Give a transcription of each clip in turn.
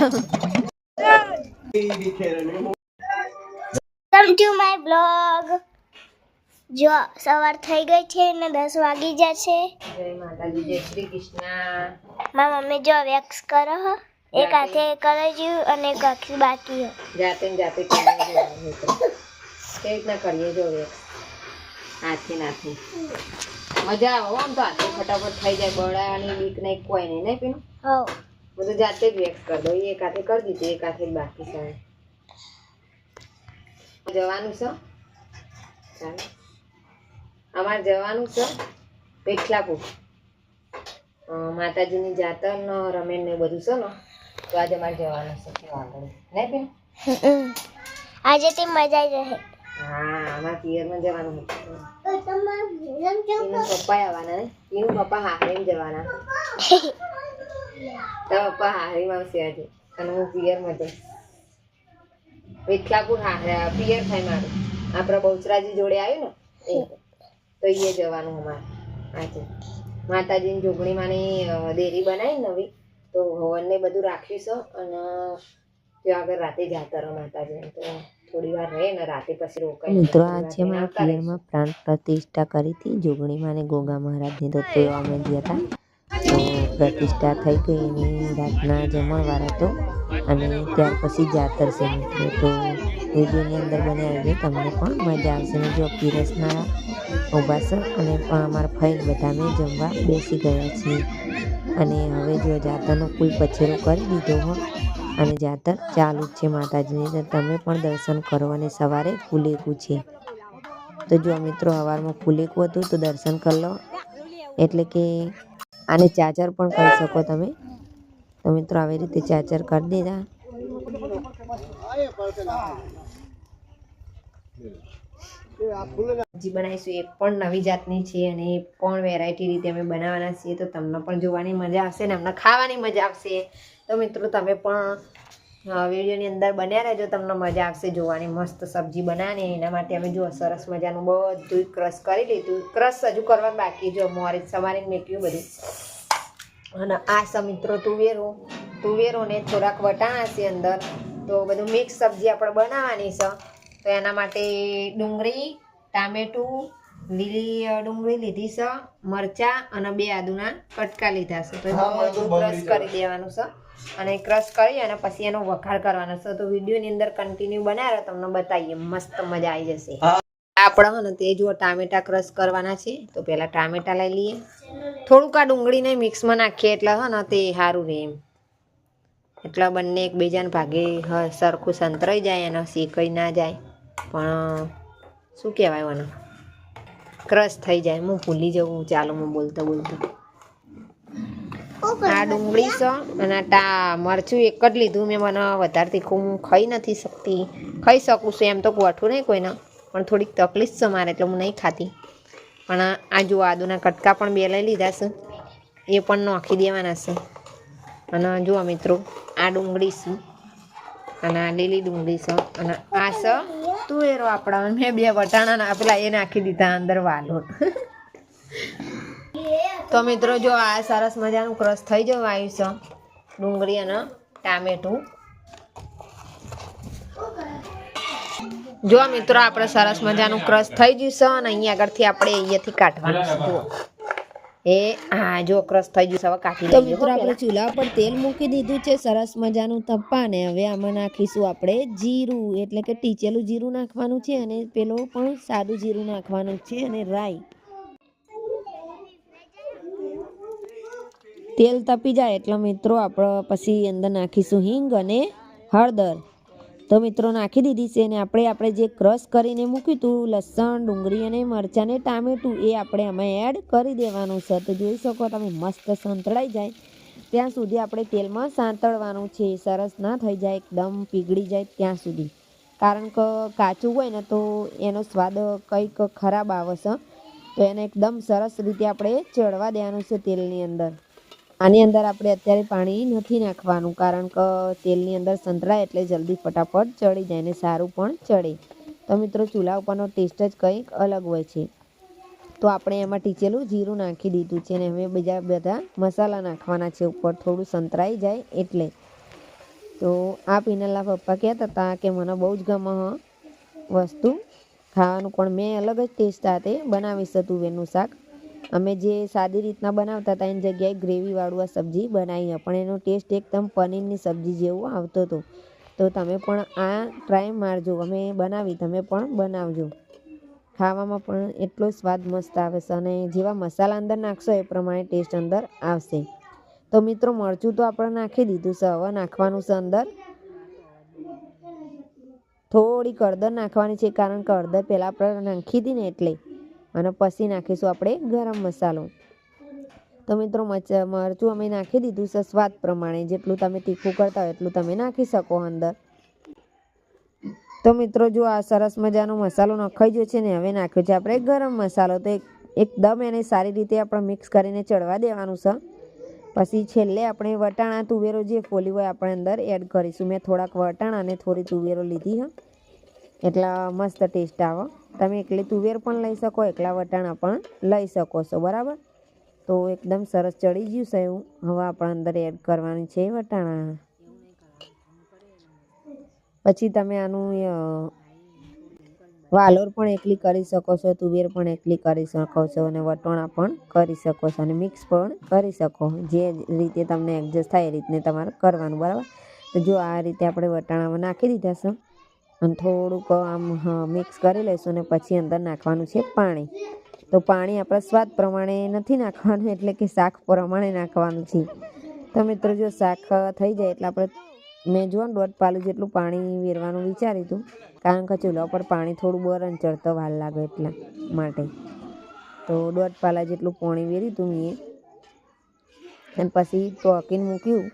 Welcome to my blog જો સવાર થઈ ગઈ છે ને દસ વાગી જાય કૃષ્ણ મારા મમ્મી જો વેક્સ કરો હો. એક હાથે કરે છે અને એક આખી બાકી હો. જાતે જાતે કેવી રીતના કરીએ જો વેક્સ હાથથી નાથી મજા આવે આમ તો હાથે ફટાફટ થઈ જાય. બળાની બીક નહીં કોઈ નહીં નહીં પીનું? હો બધું જાતે જ વેક્સ કરી દો એક હાથે કરી દીધું એક હાથે બાકી છે. જવાનું છે? ચાલો. અમારે જવાનું છે પેટલાપુર માતાજીની જાતર ને રમેણ ને બધું છે ને તો આજે અમારે જવાનું છે ત્યાં આગળ. ને બેન? આજે તે મજા આવી જશે હા અમારા પિયરમાં જવાનું હતું પપ્પા આવવાના ને? એનું પપ્પા હાથે જવાના. તો પપ્પા હારીમાં આવશે આજે. અને હું પિયરમાં જઈશ. વિઠલાપુર પિયર થાય મારું. આપણા બહુચરાજી જોડે આવ્યું ને એ. તો એ જવાનું અમારે. આજે. માતાજીની જોગણીમાંની દેરી બનાવી ને નવી. તો હવનને બધું રાખ્યું છે અને ત્યાં આગળ રાતે જાતર માતાજીને. તો થોડી વાર રહે ને રાતે પછી રોકાઈ મિત્રો આ છે મારા પિયરમાં પ્રાણ પ્રતિષ્ઠા કરી હતી. જોગણીમાં અને ગોગા મહારાજની તો તેઓ અમે ગયા હતા. પ્રતિષ્ઠા થઈ ગઈ એની રાતના જમણવાર હતો અને ત્યાર પછી જાતર છે મિત્રો તો વિડીયોની અંદર બને આવીને તમને પણ મજા આવશે ને જો પીરસના ઊભા અને પણ અમારા ફઈ બધા મેં જમવા બેસી ગયા છીએ. અને હવે જો જાતરનો કુલ પછેરો કરી દીધો હોય અને જાતર ચાલુ જ છે માતાજીની, તો તમે પણ દર્શન કરો અને સવારે ફુલેકું છે. તો જો મિત્રો, સવારમાં ફુલેકું હતું તો દર્શન કરી લો. એટલે કે આને ચાચર પણ કરી શકો તમે. તો મિત્રો આવી રીતે ચાચર કરી દીધા. સબ્જી બનાવીશું, એ પણ નવી જાતની છે અને એ પણ વેરાયટી રીતે અમે બનાવવાના છીએ. તો તમને પણ જોવાની મજા આવશે ને અમને ખાવાની મજા આવશે. તો મિત્રો તમે પણ વિડીયોની અંદર બન્યા રહેજો, તમને મજા આવશે જોવાની, મસ્ત સબ્જી બનાવીને એના માટે અમે જો સરસ મજાનું બધું ક્રશ કરી લીધું. ક્રશ હજુ કરવા બાકી જો મોરે સવારે મેટ્યું બધું. અને આ સમિત્રો મિત્રો, તુવેરો તુવેરો ને થોડાક વટાણા છે અંદર, તો બધું મિક્સ સબ્જી આપણે બનાવવાની છે. તો એના માટે ડુંગળી, ટામેટું લીલી ડુંગળી લીધી છે મરચાં અને બે આદુના કટકા લીધા છે તો ક્રશ કરી દેવાનું છે અને ક્રશ કરી અને પછી એનો વઘાર કરવાનો છે તો વિડીયોની અંદર કન્ટિન્યુ બનાવ્યો તમને બતાવીએ. મસ્ત મજા આવી જશે. આપણે ને તે જુઓ ટામેટા ક્રશ કરવાના છે. તો પેલા ટામેટા લઈ લઈએ. થોડુંક આ ડુંગળીને મિક્સમાં નાખીએ એટલે હે ને તે સારું રહે એમ. એટલે બંને એકબીજાને ભાગે હ- સરખું સંતરાઈ જાય અને શેકાઈ ના જાય. પણ શું કહેવાય મને ક્રશ થઈ જાય. હું ભૂલી જવું ચાલો હું બોલતા બોલતા. આ ડુંગળી છે અને ટા મરચું એક જ લીધું મેં. મને વધારે તીખું હું ખાઈ નથી શકતી. ખાઈ શકું છું એમ તો ગોઠવું નહીં કોઈને. પણ થોડીક તકલીફ છે મારે એટલે હું નહીં ખાતી. પણ આ જો આદુના કટકા પણ બે લઈ લીધા છે. એ પણ નાખી દેવાના છે. અને જુઓ મિત્રો આ ડુંગળી છે. અને આ લીલી ડુંગળી છે. અને આ છે તુવેરો આપણા મેં બે વટાણા પેલા એ નાખી દીધા અંદર વાલો. તો મિત્રો જો આ સરસ મજાનું ક્રશ થઈ જવું આવ્યું છે ડુંગળી અને ટામેટું. જો મિત્રો આપણે સરસ મજાનું ક્રશ થઈ ગયું છે અને અહીંયા આગળથી આપણે અહીંયાથી કાઢવાનું એ હા જો ક્રશ થઈ ગયું હવે કાઢી તો મિત્રો આપણે ચૂલા પર તેલ મૂકી દીધું છે સરસ મજાનું તપ્પા ને હવે આમાં નાખીશું આપણે જીરું એટલે કે ટીચેલું જીરું નાખવાનું છે અને પેલો પણ સાદું જીરું નાખવાનું છે અને રાઈ. તેલ તપી જાય એટલે મિત્રો આપણે પછી અંદર નાખીશું હિંગ અને હળદર. તો મિત્રો નાખી દીધી છે અને આપણે આપણે જે ક્રશ કરીને મૂક્યું હતું, લસણ, ડુંગળી અને મરચાં અને ટામેટું, એ આપણે આમાં એડ કરી દેવાનું છે. તો જોઈ શકો તમે, મસ્ત સંતળાઈ જાય. ત્યાં સુધી આપણે તેલમાં સાંતળવાનું છે. સરસ ના થઈ જાય, એકદમ પીગળી જાય ત્યાં સુધી. કારણ કે કાચું હોય ને તો એનો સ્વાદ કંઈક ખરાબ આવશે તો એને એકદમ સરસ રીતે આપણે ચડવા દેવાનું છે તેલની અંદર. આની અંદર આપણે અત્યારે પાણી નથી નાખવાનું કારણ કે તેલની અંદર સંતરાય એટલે જલ્દી ફટાફટ ચડી જાય ને સારું પણ ચડે. તો મિત્રો ચૂલા ઉપરનો ટેસ્ટ જ કંઈક અલગ હોય છે. તો આપણે એમાં ટીચેલું જીરું નાખી દીધું છે અને હવે બીજા બધા મસાલા નાખવાના છે ઉપર થોડું સંતરાઈ જાય એટલે. તો આ પીનલના પપ્પા કહેતા હતા કે મને બહુ જ ગમે વસ્તુ. ખાવાનું પણ મેં અલગ જ ટેસ્ટ સાથે બનાવીશ તુવેરનું શાક. અમે જે સાદી રીતના બનાવતા હતા, એની જગ્યાએ ગ્રેવીવાળું આ સબ્જી બનાવી પણ એનો ટેસ્ટ એકદમ પનીરની સબ્જી જેવો આવતો હતો. તો તમે પણ આ ટ્રાય મારજો. અમે બનાવી, તમે પણ બનાવજો. ખાવામાં પણ એટલો સ્વાદ મસ્ત આવે છે અને જેવા મસાલા અંદર નાખશો એ પ્રમાણે ટેસ્ટ અંદર આવશે. તો મિત્રો, મરચું તો આપણે નાખી દીધું છે. હવે નાખવાનું છે અંદર. થોડી કરદર નાખવાની છે, કારણ કે અડદર પહેલાં આપણે નાખી હતી ને એટલે. અને પછી નાખીશું આપણે ગરમ મસાલો. તો મિત્રો મરચું અમે નાખી દીધું છે સ્વાદ પ્રમાણે. જેટલું તમે તીખું કરતા હોય એટલું તમે નાખી શકો અંદર. તો મિત્રો, જો આ સરસ મજાનો મસાલો નખાઈ ગયો છે ને, હવે નાખ્યો છે આપણે ગરમ મસાલો. તો એક, એકદમ એને સારી રીતે આપણે મિક્સ કરીને ચડવા દેવાનું છે. પછી છેલ્લે આપણે વટાણા, તુવેરો જે ફોલી હોય આપણે અંદર એડ કરીશું. મેં થોડાક વટાણા અને થોડી તુવેરો લીધી હ. એટલા મસ્ત ટેસ્ટ આવે. તમે એકલી તુવેર પણ લઈ શકો, એકલા વટાણા પણ લઈ શકો છો, બરાબર? તો એકદમ સરસ ચડી ગયું છે એવું. હવે આપણે અંદર એડ કરવાની છે વટાણા. પછી તમે આનું વાલોર પણ એકલી કરી શકો છો, તુવેર પણ એકલી કરી શકો છો અને વટોણા પણ કરી શકો છો અને મિક્સ પણ કરી શકો. જે રીતે તમને એડજસ્ટ થાય એ રીતને તમારે કરવાનું, બરાબર? તો જો આ રીતે આપણે વટાણામાં નાખી દીધા છે. અને થોડુંક, આમ મિક્સ કરી લઈશું અને પછી અંદર નાખવાનું છે પાણી. તો પાણી આપણા સ્વાદ પ્રમાણે નથી નાખવાનું, એટલે કે શાક પ્રમાણે નાખવાનું છે. તો મિત્રો, જો શાક થઈ જાય, એટલે આપણે, મેં જો ને દોઢ પાલું જેટલું પાણી વેરવાનું વિચાર્યું હતું. કારણ કે ચૂલા પર પાણી થોડું બરન ચડતો વાર લાગે એટલા માટે. તો દોઢ પાલા જેટલું પાણી વેર્યું હતું મેં. અને પછી ટોકીને મૂક્યું.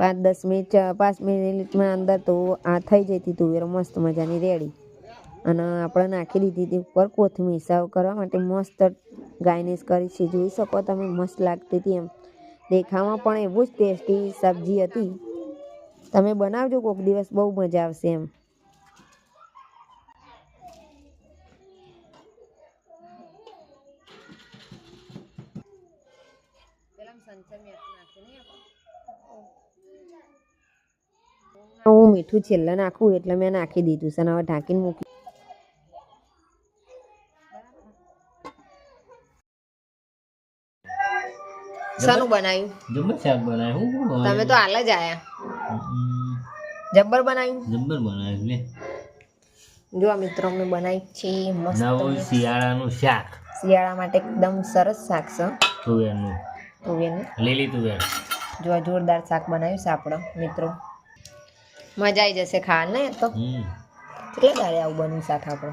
પાંચ દસ મિનિટ, પાંચ મિનિટમાં અંદર તો આ થઈ જતી તુવેર મસ્ત મજાની રેડી. અને આપણે નાખી દીધી હતી ઉપર કોથમીર. સાવ કરવા માટે મસ્ત ગાયનીસ કરી છે. જોઈ શકો તમે, મસ્ત લાગતી હતી એમ. દેખાવામાં પણ એવું જ ટેસ્ટી સબ્જી હતી. તમે બનાવજો કોઈક દિવસ, બહુ મજા આવશે એમ. હું મીઠું છેલ્લે નાખું એટલે મેં નાખી દીધું છે અને હવે ઢાંકીને મૂકી શાનું બનાવ્યું. જબ્બર શાક બનાવ્યું? તમે તો હાલ જ આયા. જબ્બર બનાવ્યું? જબ્બર બનાવ્યું લે જો આ મિત્રો અમે બનાવી છે મસ્ત. નવું શિયાળાનું શાક. શિયાળા માટે એકદમ સરસ શાક છે. તુવેરનું. તુવેરનું. લીલી તુવેર. જો આ જોરદાર શાક બનાવ્યું છે આપણો મિત્રો. મજા આવી જશે ખાવા ને તો? કેટલા તારે આવું બન્યું શાક આપણે?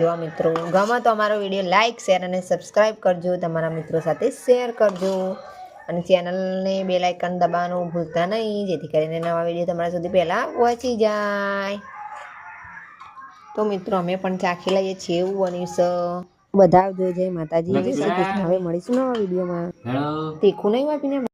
જો મિત્રો ગમે તો અમારો વીડિયો લાઈક શેર અને સબસ્ક્રાઈબ કરજો. તમારા મિત્રો સાથે શેર કરજો. અને ચેનલને બે લાઇકન દબાવવાનું ભૂલતા નહીં જેથી કરીને નવા વીડિયો તમારા સુધી પહેલાં પહોંચી જાય. તો મિત્રો અમે પણ ચાખી લઈએ છીએ એવું બન્યું બધા જોઈ જય માતાજી. હવે મળીશું નવા વિડીયોમાં. તીખું નહીં વાપીને?